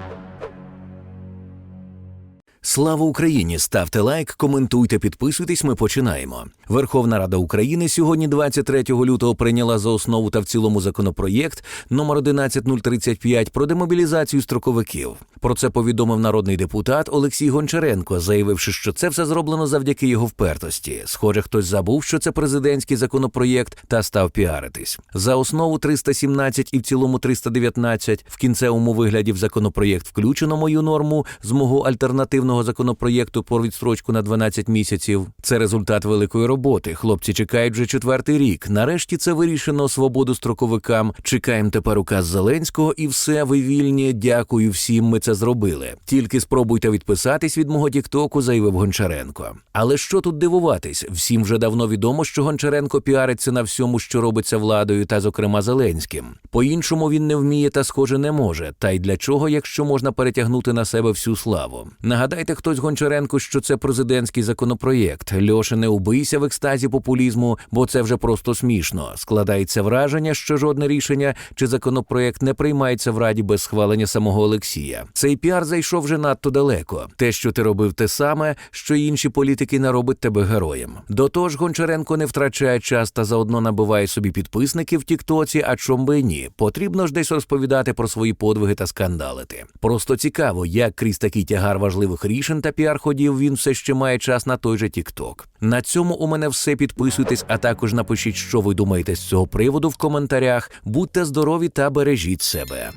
Thank you. Слава Україні! Ставте лайк, коментуйте, підписуйтесь. Ми починаємо. Верховна Рада України сьогодні, 23 лютого, прийняла за основу та в цілому законопроєкт номер 11035 про демобілізацію строковиків. Про це повідомив народний депутат Олексій Гончаренко, заявивши, що це все зроблено завдяки його впертості. Схоже, хтось забув, що це президентський законопроєкт, та став піаритись. За основу 317 і в цілому 319 в кінцевому вигляді в законопроєкт включено мою норму з мого альтернативного законопроєкту про відстрочку на 12 місяців. Це результат великої роботи. Хлопці чекають вже четвертий рік. Нарешті це вирішено свободу строковикам. Чекаємо тепер указ Зеленського, і все ви вільні. Дякую всім. Ми це зробили. Тільки спробуйте відписатись від мого Тіктоку, заявив Гончаренко. Але що тут дивуватись? Всім вже давно відомо, що Гончаренко піариться на всьому, що робиться владою, та зокрема Зеленським. По-іншому він не вміє та схоже не може. Та й для чого, якщо можна перетягнути на себе всю славу? Нагадайте хтось Гончаренку, що це президентський законопроєкт. Льоша, не убийся в екстазі популізму, бо це вже просто смішно. Складається враження, що жодне рішення чи законопроєкт не приймається в раді без схвалення самого Олексія. Цей піар зайшов вже надто далеко. Те, що ти робив, те саме, що інші політики не робить тебе героєм. До того ж, Гончаренко не втрачає час та заодно набиває собі підписників в Тіктоці, а чом би ні. Потрібно ж десь розповідати про свої подвиги та скандалити. Просто цікаво, як крізь такий тягар важливих рішень та піар-ходів він все ще має час на той же Тікток. На цьому у мене все. Підписуйтесь, а також напишіть, що ви думаєте з цього приводу в коментарях. Будьте здорові та бережіть себе.